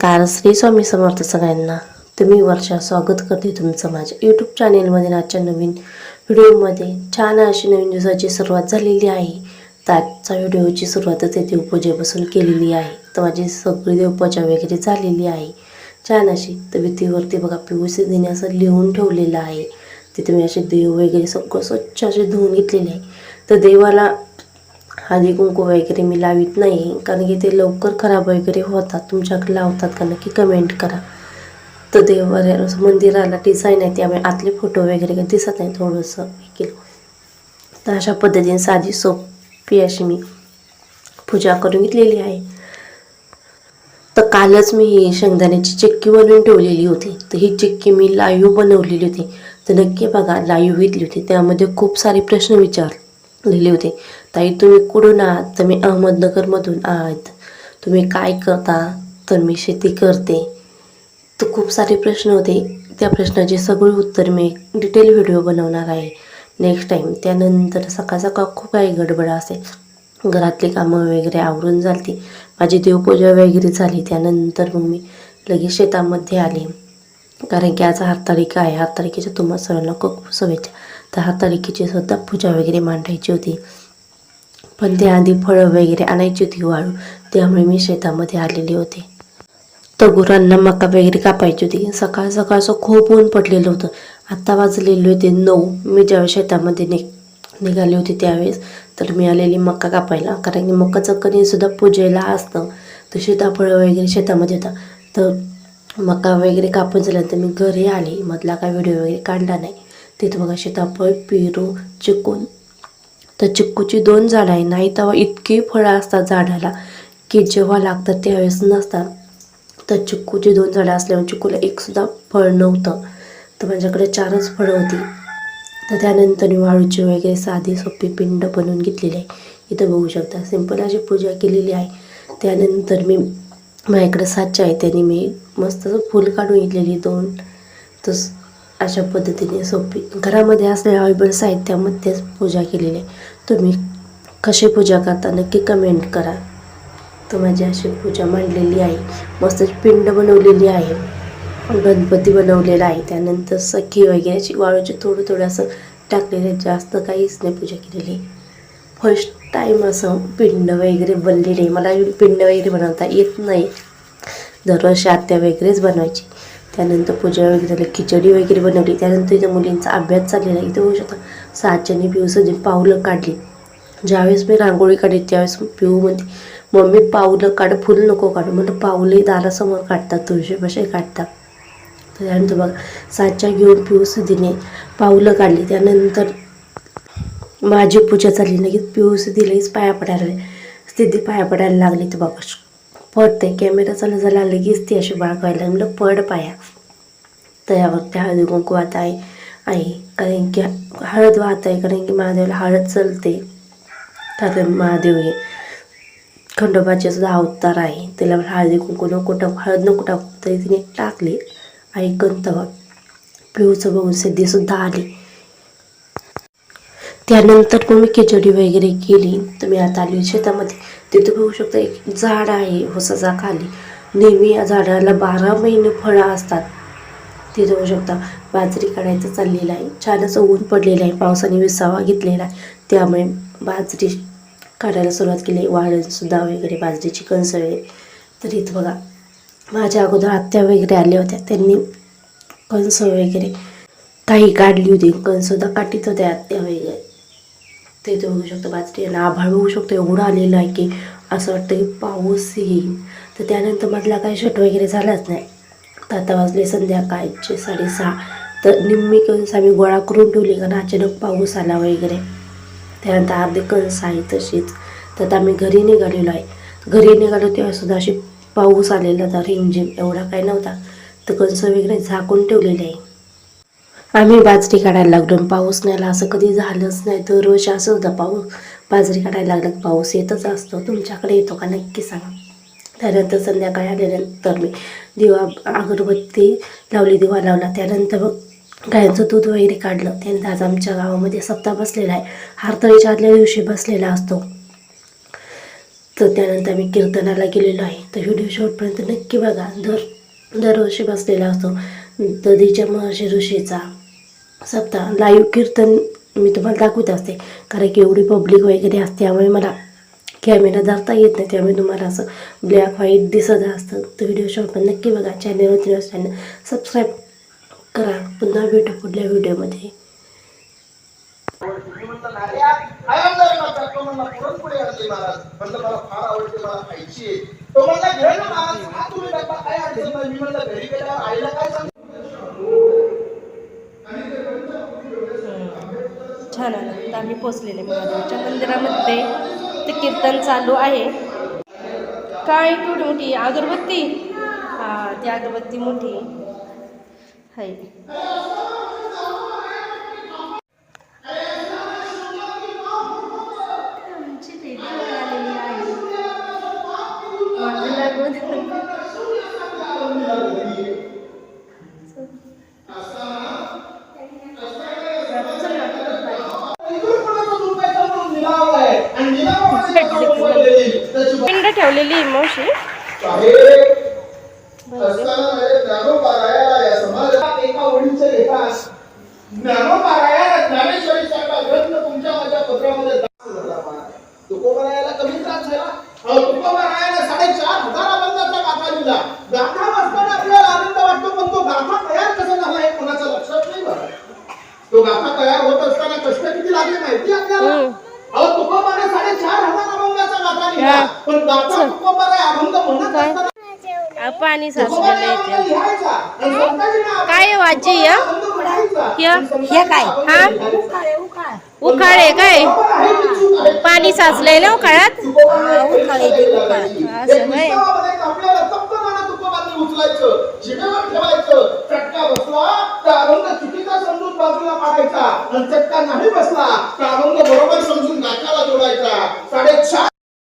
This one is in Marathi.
कार श्री स्वामी समर्थ सगळ्यांना तुम्ही वर्षा स्वागत करते तुमचं माझ्या यूट्यूब चॅनेलमध्ये आजच्या नवीन व्हिडिओमध्ये छान अशी नवीन दिवसाची सुरुवात झालेली आहे. तर आजच्या व्हिडिओची सुरुवातच येथे देवपूजेपासून केलेली आहे. तर माझी सगळी देवपूजा वगैरे झालेली आहे. छान अशी तर भीतीवरती बघा पिवळी दिने असं लिहून ठेवलेलं आहे. तिथे मी असे देव वगैरे सगळं स्वच्छ असे धुवून घेतलेले आहे. तर देवाला हळदी कुंकू वगैरे मी लावित नाही कारण की ते लवकर खराब वगैरे होतात. तुमच्याकडे लावतात का नक्की कमेंट करा. तर देवर मंदिराला डिझाईन आहे त्यामुळे आतले फोटो वगैरे काही दिसत नाही थोडंसं हे केलं. तर अशा पद्धतीने साधी सोपी अशी मी पूजा करून घेतलेली आहे. तर कालच मी ही शेंगदाण्याची चिक्की बनवून ठेवलेली होती. तर ही चिक्की मी लाईव्ह बनवलेली होती. तर नक्की बघा लाईव्ह घेतली होती. त्यामध्ये खूप सारे प्रश्न लिहिले होते. ताई तुम्ही कुठून आहात? तर मी अहमदनगरमधून आहात. तुम्ही काय करता? तर मी शेती करते. तर खूप सारे प्रश्न होते. त्या प्रश्नाचे सगळे उत्तर मी डिटेल व्हिडिओ बनवणार आहे. नेक्स्ट टाईम त्यानंतर सकाळ सकाळ खूप काही गडबड असेल. घरातली कामं वगैरे आवरून झाली माझी देवपूजा वगैरे झाली. त्यानंतर मग मी लगेच शेतामध्ये आले. कारण की आज तारीख आहे. हरतालिकेच्या तुम्हा सर्वांना खूप खूप शुभेच्छा. तर हरतालिकेची सुद्धा पूजा वगैरे मांडायची होती. पण त्याआधी फळं वगैरे आणायची होती वाळू. त्यामुळे मी शेतामध्ये आलेली होते. तर गुरांना मका वगैरे कापायची होती. सकाळ सकाळचं खूप ऊन पडलेलं होतं. आत्ता वाजलेले होते नऊ. मी ज्यावेळेस शेतामध्ये निघ निघाले होते त्यावेळेस तर मी आलेली मका कापायला. कारण की मकाचं कधीसुद्धा पूजेला असतं. तर शेताफळं वगैरे शेतामध्ये होता तर मका वगैरे कापून झाल्यानंतर मी घरी आले. मधला काय व्हिडिओ वगैरे काढला नाही. तिथं बघा सीताफळ पेरू चिकून. तर चिक्कूची दोन झाडं आहे. नाही तेव्हा इतकी फळं असतात झाडाला की जेव्हा लागतात त्यावेळेस नसतात. तर चिक्कूची दोन झाडं असल्यामुळे चिक्कूला एकसुद्धा फळ नव्हतं. तर माझ्याकडे चारच फळं होती. तर त्यानंतर मी वाळूची वगैरे साधी सोपी पिंड बनवून घेतलेली आहे. इथं बघू शकता. सिंपल अशी पूजा केलेली आहे. त्यानंतर मी माझ्याकडे साच्या आहे त्याने मी मस्त असं फूल काढून घेतलेली दोन. तस अशा पद्धतीने सोपी. घरामध्ये असलेल्या अवेलेबल साहित्यामध्येच पूजा केलेली. आहे तुम्ही कशी पूजा करता नक्की कमेंट करा. तर माझी अशी पूजा मांडलेली आहे. मस्त पिंड बनवलेली आहे. गणपती बनवलेला आहे. त्यानंतर सखी वगैरे अशी वाळूचे थोडं थोडं असं टाकलेलं आहे जास्त काहीच नाही पूजा केलेली. फर्स्ट टाईम असं पिंड वगैरे बनली नाही. मला पिंड वगैरे बनवता येत नाही. दरवर्षी आत्या वगैरेच बनवायची. त्यानंतर पूजा वगैरे झाली खिचडी वगैरे बनवली. त्यानंतर इथं मुलींचा अभ्यास चाललेला इथं होऊ शकतं साच्याने पिऊ जे पावलं काढली. ज्यावेळेस मी रांगोळी काढली त्यावेळेस पिऊ म्हणते मम्मी पावलं काढ फुल नको काढू. म्हणलं पावले दारासमोर काढतात तुळशी काढतात? त्यानंतर बघा साच्या घेऊन पिऊ सुधीने पावलं काढली. त्यानंतर माझी पूजा चालली. लगेच पिऊ दिलीच पाया पडायला सिद्धी स्थिती पाया पडायला लागली तर बाबा पडते. कॅमेरा चालू झाला लगेच ती अशी बाळगायला म्हणलं पड पाया. तर यावर त्या हळदी कुंकू वाहत आहे. आई कारण की हळद वाहत आहे. कारण की महादेवाला हळद चलते. कारण महादेव हे खंडोबाचे सुद्धा अवतार आहे. त्याला हळदी कुंकू नको टाकू. हळद नको टाकू. तरी तिने टाकली. आई तेव्हा पिऊचं बघून सिद्धीसुद्धा आली. त्यानंतर मग मी खिचडी वगैरे केली. तर मी आता आली शेतामध्ये. तिथे बघू शकता एक झाड आहे होसाचा खाली. नेहमी या झाडाला बारा महिने फळं असतात. तिथे बघू शकता बाजरी काढायचं चाललेलं आहे. छान असं ऊन पडलेलं आहे पावसाने विसावा घेतलेला आहे. त्यामुळे बाजरी काढायला सुरुवात केली. वाळणसुद्धा वगैरे बाजरीची कणसं वगैरे. तर इथं बघा माझ्या अगोदर आत्या वगैरे आल्या होत्या. त्यांनी कणसं वगैरे काही काढली होती. कणसुद्धा काटीत होत्या आत्या वगैरे. ते इथे बघू शकतो बाजरी आणि आभाळ बघू शकतो एवढं आलेलं आहे की असं वाटतं की पाऊस येईल. तर त्यानंतर मधला काही शट वगैरे झालाच नाही. तर आता वाजले संध्याकाळचे साडेसहा. तर निम्मी कणस आम्ही गोळा करून ठेवली कारण अचानक पाऊस आला वगैरे. त्यानंतर अर्धे कणस आहे तशीच तर आता आम्ही घरी निघालेलो आहे. घरी निघालो तेव्हा सुद्धा अशी पाऊस आलेला होता रिमझिम एवढा काही नव्हता. तर कणस वगैरे झाकून ठेवलेले आहे. आम्ही बाजरी काढायला लागलो पाऊस नाही असं कधी झालंच नाही. दरवर्षी असं होतं पाऊस बाजरी काढायला लागलं पाऊस येतच असतो. तुमच्याकडे येतो का? नक्की सांगा. त्यानंतर संध्याकाळी आल्यानंतर मी दिवा अगरबत्ती लावली दिवा लावला. त्यानंतर मग गायांचं दूध वगैरे काढलं. त्यानंतर आज आमच्या गावामध्ये सप्ताह बसलेला आहे. हारतळीच्या आदल्या दिवशी बसलेला असतो. तर त्यानंतर मी कीर्तनाला गेलेलो आहे. तर व्हिडिओ शेवटपर्यंत नक्की बघा. दर दरवर्षी बसलेला असतो. दधीच्या महर्षी ऋषीचा सप्ताह लाईव्ह कीर्तन मी तुम्हाला दाखवत असते. कारण की एवढी पब्लिक वगैरे असते त्यामुळे मला कॅमेरा धरता येत नाही त्यामुळे तुम्हाला असं ब्लॅक व्हाईट दिसत असतं. तर व्हिडिओ शेवटपर्यंत नक्की बघा. चॅनलवरती नसताना सबस्क्राईब करा. पुन्हा भेटू पुढल्या व्हिडिओमध्ये मला फार आवडते मला खायची आहे तो म्हणला घे काय मी म्हणलं घरी गेल्यावर आईला काय छान आलं तर आम्ही पोचलेले महादेवाच्या मंदिरामध्ये ते कीर्तन चालू आहे. काय कुठे मोठी? अगरबत्ती? हा ती अगरबत्ती मोठी. आहे दाखल झाला महाराज. तुकोबारायाला कमी त्रास झाला अहो, तुकोबारायाला साडेचार हजाराबंदाचा गाथा लिहिला गाथा वाचताना आपल्याला आनंद वाटतो पण तो गाथा तयार कसा झाला हे लक्षात नाही बरं तो गाथा तयार होत असताना कष्ट किती लागले माहिती आपल्याला? अहो तुकोबाने साडेचार हजार हा. पण साचलेलं इथे. काय वाजी या हे? काय? हा? उखाळे काय? पाणी साचलंय ना उखाळ्यात असं काय उचलायचं. जिभेवर ठेवायचं. चटका बसला चुकीचा समजून बाजूला काढायचा आणि